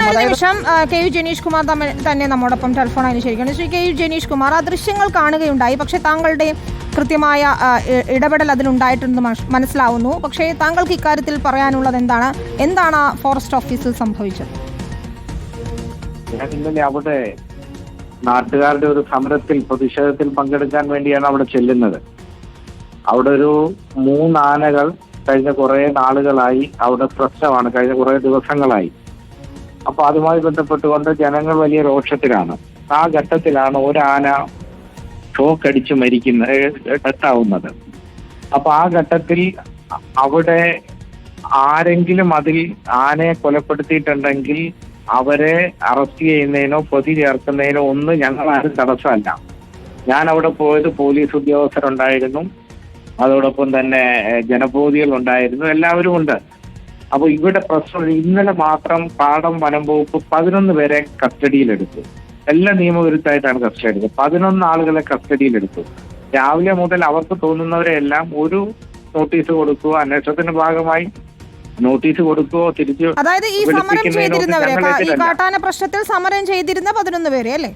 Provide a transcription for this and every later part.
ഒരു നിമിഷം K U Janeesh Kumar തമ്മിൽ തന്നെ നമ്മോടൊപ്പം ടെലിഫോൺ അനുശരിക്കണം ശ്രീ കെ യു ജനീഷ് കുമാർ ആ ദൃശ്യങ്ങൾ കാണുകയുണ്ടായി. പക്ഷേ താങ്കളുടെ കൃത്യമായ ഇടപെടൽ അതിലുണ്ടായിട്ടുണ്ടെന്ന് മനസ്സിലാവുന്നു. പക്ഷേ താങ്കൾക്ക് ഇക്കാര്യത്തിൽ പറയാനുള്ളത് എന്താണ്? എന്താണ് ആ ഫോറസ്റ്റ് ഓഫീസിൽ സംഭവിച്ചത്? ഇന്നലെ അവിടെ നാട്ടുകാരുടെ ഒരു സമരത്തിൽ പ്രതിഷേധത്തിൽ പങ്കെടുക്കാൻ വേണ്ടിയാണ് അവിടെ ചെല്ലുന്നത്. അവിടെ ഒരു മൂന്നാനകൾ കഴിഞ്ഞ കുറെ നാളുകളായി അവിടെ പ്രശ്നമാണ്. കഴിഞ്ഞ കുറെ ദിവസങ്ങളായി. അപ്പൊ അതുമായി ബന്ധപ്പെട്ടുകൊണ്ട് ജനങ്ങൾ വലിയ രോക്ഷത്തിലാണ് ആ ഘട്ടത്തിലാണ് ഒരാന ഷോക്ക് അടിച്ച് മരിക്കുന്ന ഡെത്താവുന്നത്. അപ്പൊ ആ ഘട്ടത്തിൽ അവിടെ ആരെങ്കിലും അതിൽ ആനയെ കൊലപ്പെടുത്തിയിട്ടുണ്ടെങ്കിൽ അവരെ അറസ്റ്റ് ചെയ്യുന്നതിനോ പ്രതി ചേർക്കുന്നതിനോ ഒന്നും ഞങ്ങൾ ആരും തടസ്സമല്ല. ഞാൻ അവിടെ പോയത് പോലീസ് ഉദ്യോഗസ്ഥരുണ്ടായിരുന്നു. അതോടൊപ്പം തന്നെ ജനപ്രതിനിധികൾ ഉണ്ടായിരുന്നു എല്ലാവരും ഉണ്ട് അപ്പൊ ഇവിടെ പ്രശ്നം ഇന്നലെ മാത്രം പാടം വനം വകുപ്പ് പതിനൊന്ന് പേരെ കസ്റ്റഡിയിലെടുത്തു. എല്ലാ നിയമവിരുദ്ധമായിട്ടാണ് കസ്റ്റഡി എടുത്തത് പതിനൊന്ന് ആളുകളെ കസ്റ്റഡിയിലെടുത്തു. രാവിലെ മുതൽ അവർക്ക് തോന്നുന്നവരെ എല്ലാം ഒരു നോട്ടീസ് കൊടുക്കുക അന്വേഷണത്തിന്റെ ഭാഗമായി നോട്ടീസ് കൊടുക്കുകയോ തിരിച്ചു അതായത് ഈ സമരം ചെയ്തിരുന്നവരെ ഈ കാട്ടാന പ്രശ്നത്തിൽ സമരം ചെയ്തിരുന്ന പതിനൊന്ന് പേരെ അല്ലേ?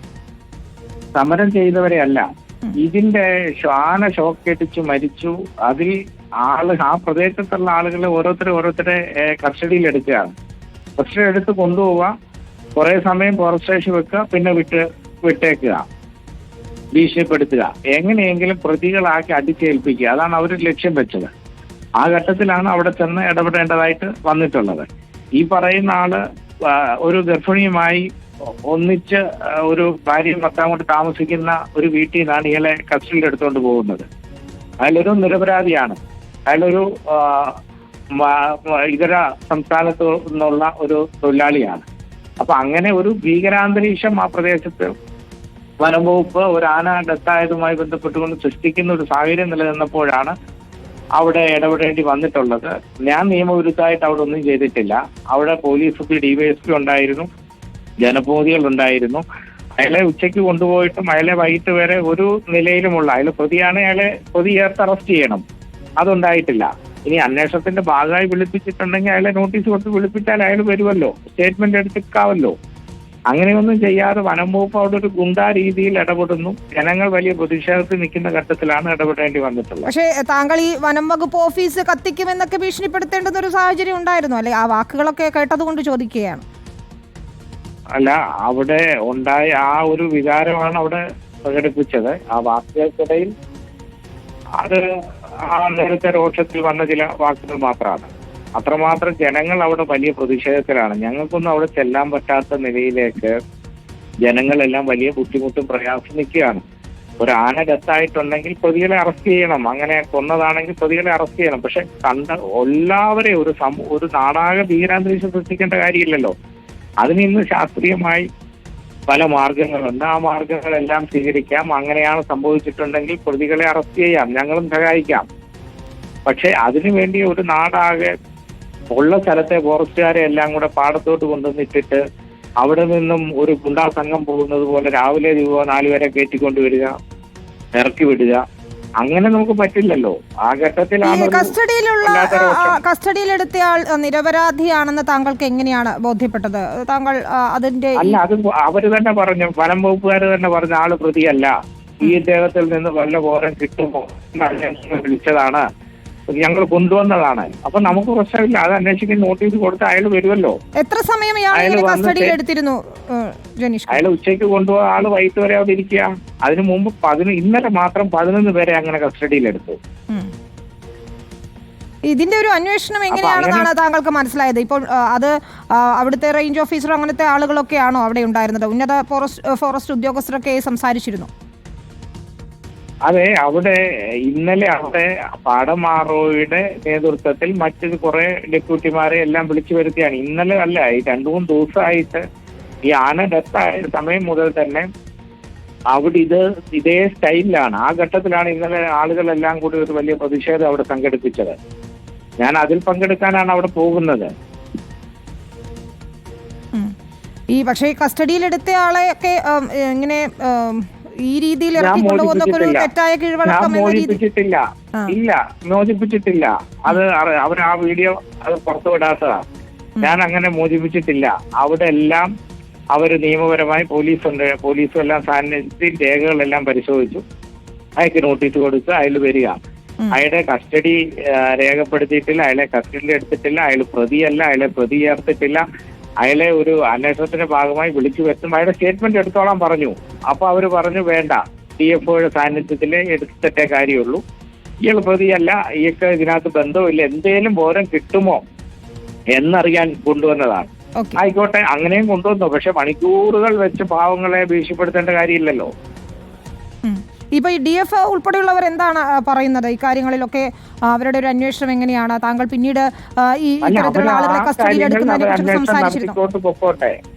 സമരം ചെയ്തവരെ അല്ല ഇതിന്റെ ശ്വാന ഷോക്കേറ്റിച്ച് മരിച്ചു. അതിൽ ആൾ ആ പ്രദേശത്തുള്ള ആളുകളെ ഓരോരുത്തരെ ഓരോരുത്തരെ കസ്റ്റഡിയിൽ എടുക്കുകയാണ് കസ്റ്റഡി എടുത്ത് കൊണ്ടുപോവുക കുറെ സമയം ഫോറസ്റ്റ് സ്റ്റേഷൻ വെക്കുക പിന്നെ വിട്ട് വിട്ടേക്കുക ഭീഷണിപ്പെടുത്തുക. എങ്ങനെയെങ്കിലും പ്രതികളാക്കി അടിച്ചേൽപ്പിക്കുക. അതാണ് അവർ ലക്ഷ്യം വെച്ചത്. ആ ഘട്ടത്തിലാണ് അവിടെ ചെന്ന് ഇടപെടേണ്ടതായിട്ട് വന്നിട്ടുള്ളത്. ഈ പറയുന്ന ആൾ ഒരു ഗർഭിണിയുമായി ഒന്നിച്ച് ഒരു ഭാര്യയും ഭർത്താവും താമസിക്കുന്ന ഒരു വീട്ടിൽ നിന്നാണ് ഇയാളെ കസ്റ്റഡിയിൽ എടുത്തുകൊണ്ട് പോകുന്നത്. അയാളൊരു നിരപരാധിയാണ്. അയാളൊരു ഇതര സംസ്ഥാനത്ത് നിന്നുള്ള ഒരു തൊഴിലാളിയാണ്. അപ്പൊ അങ്ങനെ ഒരു ഭീകരാന്തരീക്ഷം ആ പ്രദേശത്ത് വനംവകുപ്പ് ഒരു ആന ഡെത്തായതുമായി ബന്ധപ്പെട്ടുകൊണ്ട് സൃഷ്ടിക്കുന്ന ഒരു സാഹചര്യം നിലനിന്നപ്പോഴാണ് അവിടെ ഇടപെടേണ്ടി വന്നിട്ടുള്ളത്. ഞാൻ നിയമവിരുദ്ധമായിട്ട് അവിടെ ഒന്നും ചെയ്തിട്ടില്ല. അവിടെ പോലീസ് ഡിവൈഎസ്പി ഉണ്ടായിരുന്നു. ജനപ്രതിനിധികൾ ഉണ്ടായിരുന്നു അയാളെ ഉച്ചയ്ക്ക് കൊണ്ടുപോയിട്ടും അയാളെ വൈകിട്ട് വരെ ഒരു നിലയിലുമുള്ള അയാൾ പ്രതിയാണ് അയാളെ പ്രതി ചേർത്ത് അറസ്റ്റ് ചെയ്യണം. അതുണ്ടായിട്ടില്ല. ഇനി അന്വേഷണത്തിന്റെ ഭാഗമായി വിളിപ്പിച്ചിട്ടുണ്ടെങ്കിൽ അയാളെ നോട്ടീസ് കൊടുത്ത് വിളിപ്പിച്ചാൽ അയാൾ വരുമല്ലോ. സ്റ്റേറ്റ്മെന്റ് എടുത്തേക്കാവല്ലോ. അങ്ങനെയൊന്നും ചെയ്യാതെ വനം വകുപ്പ് അവിടെ ഒരു ഗുണ്ടാ രീതിയിൽ ഇടപെടുന്നു. ജനങ്ങൾ വലിയ പ്രതിഷേധത്തിൽ നിൽക്കുന്ന ഘട്ടത്തിലാണ് ഇടപെടേണ്ടി വന്നിട്ടുള്ളത്. പക്ഷേ താങ്കൾ ഈ വനം വകുപ്പ് ഓഫീസ് കത്തിക്കുമെന്നൊക്കെ ഭീഷണിപ്പെടുത്തേണ്ടുന്ന ഒരു സാഹചര്യം ഉണ്ടായിരുന്നു. അല്ലെ? ആ വാക്കുകളൊക്കെ കേട്ടതുകൊണ്ട് ചോദിക്കുകയാണ്. അല്ല അവിടെ ഉണ്ടായ ആ ഒരു വികാരമാണ് അവിടെ പ്രകടിപ്പിച്ചത്. ആ വാക്കുകൾക്കിടയിൽ അത് ആ നേരത്തെ രോഷത്തിൽ വന്ന ചില വാക്കുകൾ മാത്രമാണ്. അത്രമാത്രം ജനങ്ങൾ അവിടെ വലിയ പ്രതിഷേധത്തിലാണ്. ഞങ്ങൾക്കൊന്നും അവിടെ ചെല്ലാൻ പറ്റാത്ത നിലയിലേക്ക് ജനങ്ങളെല്ലാം വലിയ ബുദ്ധിമുട്ടും പ്രയാസം നിൽക്കുകയാണ്. ഒരു ആന ഡെത്തായിട്ടുണ്ടെങ്കിൽ പ്രതികളെ അറസ്റ്റ് ചെയ്യണം. അങ്ങനെ കൊന്നതാണെങ്കിൽ പ്രതികളെ അറസ്റ്റ് ചെയ്യണം. പക്ഷെ കണ്ട എല്ലാവരെയും ഒരു സമൂ ഒരു നാടാകെ ഭീകരാന്തരീക്ഷം സൃഷ്ടിക്കേണ്ട കാര്യമില്ലല്ലോ. അതിന് ശാസ്ത്രീയമായി പല മാർഗങ്ങളുണ്ട്. ആ മാർഗങ്ങളെല്ലാം സ്വീകരിക്കാം. അങ്ങനെയാണ് സംഭവിച്ചിട്ടുണ്ടെങ്കിൽ പ്രതികളെ അറസ്റ്റ് ചെയ്യാം. ഞങ്ങളും സഹായിക്കാം. പക്ഷെ അതിനുവേണ്ടി ഒരു നാടാകെ ഉള്ള സ്ഥലത്തെ ഫോറസ്റ്റുകാരെ എല്ലാം കൂടെ പാടത്തോട്ട് കൊണ്ടുവന്നിട്ടിട്ട് അവിടെ നിന്നും ഒരു ഗുണ്ടാ സംഘം പോകുന്നത് പോലെ രാവിലെ രൂപ നാലുപേരെ കയറ്റിക്കൊണ്ടുവരിക കയറ്റിക്കൊണ്ട് ഇറക്കി വിടുക അങ്ങനെ നമുക്ക് പറ്റില്ലല്ലോ. ആ ഘട്ടത്തിലാണ് കസ്റ്റഡിയിലുള്ള. കസ്റ്റഡിയിലെടുത്തയാൾ നിരപരാധിയാണെന്ന് താങ്കൾക്ക് എങ്ങനെയാണ് ബോധ്യപ്പെട്ടത്? താങ്കൾ അതിന്റെ അല്ല അത് അവർ തന്നെ പറഞ്ഞു. വനം വകുപ്പുകാർ തന്നെ പറഞ്ഞ ആൾ പ്രതിയല്ല. ഈ ഇദ്ദേഹത്തിൽ നിന്ന് വല്ല ബോധം കിട്ടുമോ വിളിച്ചതാണ്. ഞങ്ങൾ കൊണ്ടുവന്നതാണ്. അപ്പൊ നമുക്ക് പ്രശ്നമില്ല. അത് അന്വേഷിക്കുന്ന നോട്ടീസ് കൊടുത്ത് അയാൾ വരുമല്ലോ. എത്ര സമയം കസ്റ്റഡിയിൽ എടുത്തിരുന്നു അയാൾ ഉച്ചയ്ക്ക് കൊണ്ടുപോകാൻ ആൾ വൈകിട്ട് വരെ അവിടെ ഇരിക്കുക. അതിനു മുമ്പ് പതിന ഇന്നലെ മാത്രം പതിനൊന്ന് പേരെ അങ്ങനെ കസ്റ്റഡിയിലെടുത്തു. എടുത്തു ഇതിന്റെ ഒരു അന്വേഷണം എങ്ങനെയാണെന്നാണ് താങ്കൾക്ക് മനസ്സിലായത്? ഇപ്പോൾ അത് അവിടുത്തെ റേഞ്ച് ഓഫീസർ അങ്ങനത്തെ ആളുകളൊക്കെയാണോ അവിടെ ഉണ്ടായിരുന്നത്? ഉന്നത ഫോറസ്റ്റ് ഫോറസ്റ്റ് ഉദ്യോഗസ്ഥരൊക്കെ സംസാരിച്ചിരുന്നു. അതെ അവിടെ ഇന്നലെ അവിടെ പാടമാറോയുടെ നേതൃത്വത്തിൽ മറ്റു കുറെ ഡെപ്യൂട്ടിമാരെ എല്ലാം വിളിച്ചു വരുത്തിയാണ്. ഇന്നലെ അല്ല ഈ രണ്ടു മൂന്ന് ദിവസമായിട്ട് ഈ ആന ഡെത്തായ സമയം മുതൽ തന്നെ അവിടെ ഇത് ഇതേ സ്റ്റൈലിലാണ്. ആ ഘട്ടത്തിലാണ് ഇന്നലെ ആളുകളെല്ലാം കൂടി ഒരു വലിയ പ്രതിഷേധം അവിടെ സംഘടിപ്പിച്ചത് ഞാൻ അതിൽ പങ്കെടുക്കാനാണ് അവിടെ പോകുന്നത്. ഈ പക്ഷേ കസ്റ്റഡിയിലെടുത്ത ആളെയൊക്കെ ഒക്കെ ഇങ്ങനെ ഈ രീതിയിൽ മോചിപ്പിച്ചിട്ടില്ല. തെറ്റായ. ഇല്ല മോചിപ്പിച്ചിട്ടില്ല. അത് അവർ ആ വീഡിയോ അത് പുറത്തു വിടാത്തതാ ഞാൻ അങ്ങനെ മോചിപ്പിച്ചിട്ടില്ല. അവിടെ എല്ലാം അവർ നിയമപരമായി പോലീസ് ഉണ്ട് പോലീസും എല്ലാം സാന്നിധ്യത്തിൽ രേഖകളെല്ലാം പരിശോധിച്ചു. അയാൾക്ക് നോട്ടീസ് കൊടുത്ത് അയാൾ വരിക. അയാളുടെ കസ്റ്റഡി രേഖപ്പെടുത്തിയിട്ടില്ല. അയാളെ കസ്റ്റഡിയിൽ എടുത്തിട്ടില്ല. അയാൾ പ്രതിയല്ല. അയാളെ പ്രതി ചേർത്തിട്ടില്ല. അയാളെ ഒരു അന്വേഷണത്തിന്റെ ഭാഗമായി വിളിച്ചു വരുത്തും. അയാളുടെ സ്റ്റേറ്റ്മെന്റ് എടുത്തോളാൻ പറഞ്ഞു. അപ്പൊ അവർ പറഞ്ഞു വേണ്ട. ഡി എഫ് ഒയുടെ സാന്നിധ്യത്തിൽ എടുത്തിട്ടേ കാര്യമുള്ളൂ. ഇയാൾ പ്രതിയല്ല. ഇയാൾക്ക് ഇതിനകത്ത് ബന്ധമില്ല എന്തേലും ബോധം കിട്ടുമോ എന്നറിയാൻ കൊണ്ടുവന്നതാണ്. ആയിക്കോട്ടെ അങ്ങനെയും കൊണ്ടുവന്നു. പക്ഷെ മണിക്കൂറുകൾ വെച്ച് പാവങ്ങളെ ഭീഷണിപ്പെടുത്തേണ്ട കാര്യമില്ലല്ലോ. ഇപ്പൊ ഈ ഡി എഫ് ഉൾപ്പെടെയുള്ളവർ എന്താണ് പറയുന്നത്? ഈ കാര്യങ്ങളിലൊക്കെ അവരുടെ ഒരു അന്വേഷണം എങ്ങനെയാണ്? താങ്കൾ പിന്നീട് ഈ ഇത്തരത്തിലുള്ള ആളുകളെ സംസാരിച്ചിരുന്നു?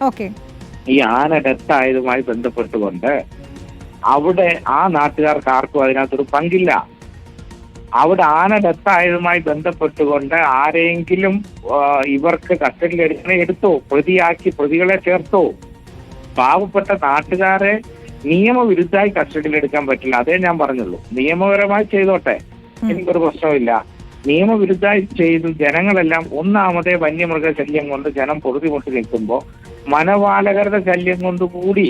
ഓക്കെ. ഈ ആന ഡെത്തായതുമായി ബന്ധപ്പെട്ടുകൊണ്ട് അവിടെ ആ നാട്ടുകാർക്ക് ആർക്കും അതിനകത്തൊരു പങ്കില്ല. അവിടെ ആന ഡെത്തായതുമായി ബന്ധപ്പെട്ടുകൊണ്ട് ആരെങ്കിലും ഇവർക്ക് കസ്റ്റഡിയിൽ എടുക്കണ എടുത്തോ? പ്രതിയാക്കി പ്രതികളെ ചേർത്തോ? പാവപ്പെട്ട നാട്ടുകാരെ നിയമവിരുദ്ധമായി കസ്റ്റഡിയിൽ എടുക്കാൻ പറ്റില്ല. അതേ ഞാൻ പറഞ്ഞുള്ളൂ. നിയമപരമായി ചെയ്തോട്ടെ. എനിക്കൊരു പ്രശ്നമില്ല നിയമവിരുദ്ധമായി ചെയ്ത് ജനങ്ങളെല്ലാം ഒന്നാമതേ വന്യമൃഗ ശല്യം കൊണ്ട് ജനം പൊറുതിമുട്ടി നിൽക്കുമ്പോൾ മനപാലകരുടെ ശല്യം കൊണ്ട് കൂടി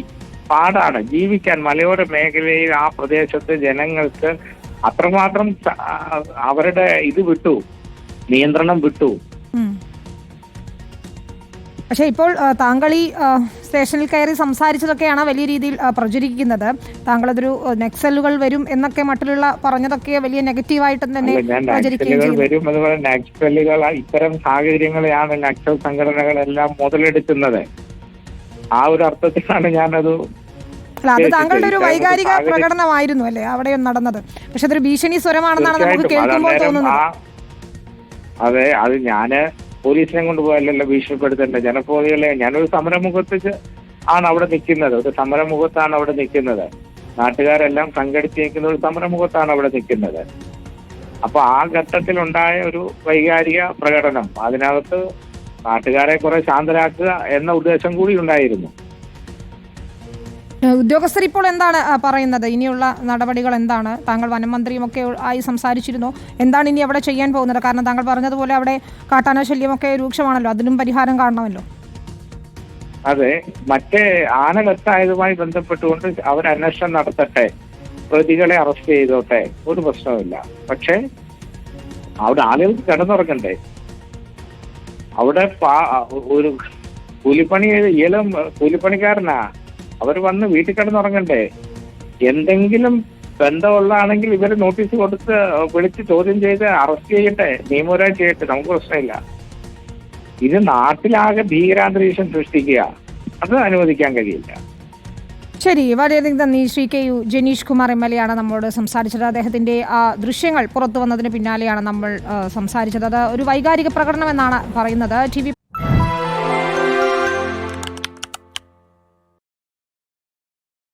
പാടാണ്. ജീവിക്കാൻ മലയോര മേഖലയിൽ ആ പ്രദേശത്ത് ജനങ്ങൾക്ക് അത്രമാത്രം അവരുടെ ഇത് വിട്ടു. നിയന്ത്രണം വിട്ടു. പക്ഷെ ഇപ്പോൾ താങ്കൾ ഈ സ്റ്റേഷനിൽ കയറി സംസാരിച്ചതൊക്കെയാണ് വലിയ രീതിയിൽ പ്രചരിക്കുന്നത്. താങ്കൾ അതൊരു നെക്സലുകൾ വരും എന്നൊക്കെ മറ്റുള്ള പറഞ്ഞതൊക്കെ വലിയ നെഗറ്റീവായിട്ട് തന്നെ വരും അതുപോലെ നക്സലുകൾ ഇത്തരം സാഹചര്യങ്ങളെയാണ് നക്സൽ സംഘടനകളെല്ലാം മുതലെടുക്കുന്നത്. ആ ഒരു അർത്ഥത്തിലാണ് ഞാനത് അല്ല അത് താങ്കളുടെ ഒരു വൈകാരിക പ്രകടനമായിരുന്നു അല്ലേ? അവിടെ നടന്നത്. പക്ഷെ അതൊരു ഭീഷണി സ്വരമാണെന്നാണ് നമുക്ക്. കേൾക്കുമ്പോൾ തോന്നുന്നത്. അതെ അത് ഞാൻ പോലീസിനെ കൊണ്ടുപോയല്ലോ ഭീഷണിപ്പെടുത്തേണ്ടത്. ജനപ്രതിനിധികളെ ഞാനൊരു സമരമുഖത്ത് ആണ് അവിടെ നിൽക്കുന്നത്. ഒരു സമരമുഖത്താണ് അവിടെ നിൽക്കുന്നത്. നാട്ടുകാരെല്ലാം സംഘടിച്ച് നിൽക്കുന്ന ഒരു സമരമുഖത്താണ് അവിടെ നിൽക്കുന്നത്. അപ്പൊ ആ ഘട്ടത്തിലുണ്ടായ ഒരു വൈകാരിക പ്രകടനം അതിനകത്ത് നാട്ടുകാരെ കുറെ ശാന്തരാക്കുക എന്ന ഉദ്ദേശം കൂടി ഉണ്ടായിരുന്നു. ഉദ്യോഗസ്ഥർ ഇപ്പോൾ എന്താണ് പറയുന്നത്? ഇനിയുള്ള നടപടികൾ എന്താണ്? താങ്കൾ വനം മന്ത്രിയും ഒക്കെ ആയി സംസാരിച്ചിരുന്നു. എന്താണ് ഇനി അവിടെ ചെയ്യാൻ പോകുന്നത്? കാരണം താങ്കൾ പറഞ്ഞതുപോലെ അവിടെ കാട്ടാന ശല്യമൊക്കെ രൂക്ഷമാണല്ലോ. അതിനും പരിഹാരം കാണണമല്ലോ. അതെ. മറ്റേ ആനകത്തായതുമായി ബന്ധപ്പെട്ടുകൊണ്ട് അവർ അന്വേഷണം നടത്തട്ടെ. പ്രതികളെ അറസ്റ്റ് ചെയ്തോട്ടെ. ഒരു പ്രശ്നവുമില്ല. പക്ഷേ അവിടെ ആളുകൾക്ക് കിടന്നുറങ്ങണ്ടേ? അവിടെ ഒരു കൂലിപ്പണി ഏലം കൂലിപ്പണിക്കാരനാ? അവർ വന്ന് വീട്ടിൽ കിടന്നുറങ്ങണ്ടേ? എന്തെങ്കിലും ബന്ധമുള്ളതാണെങ്കിൽ ഇവരെ നോട്ടീസ് കൊടുത്ത് വിളിച്ച് ചോദ്യം ചെയ്ത് അറസ്റ്റ് ചെയ്യട്ടെ? നിയമപരമായി ചെയ്യട്ടെ? നമുക്ക് പ്രശ്നമില്ല. ഇത് നാട്ടിലാകെ ഭീകരാന്തരീക്ഷം സൃഷ്ടിക്കുക. അത് അനുവദിക്കാൻ കഴിയില്ല. ശരി വളരെയധികം നന്ദി. Shri K U Janeesh Kumar M L A ആണ് നമ്മളോട് സംസാരിച്ചത്. അദ്ദേഹത്തിന്റെ ആ ദൃശ്യങ്ങൾ പുറത്തു വന്നതിന് പിന്നാലെയാണ് നമ്മൾ സംസാരിച്ചത്. അത് ഒരു വൈകാരിക പ്രകടനം എന്നാണ് പറയുന്നത്. ടി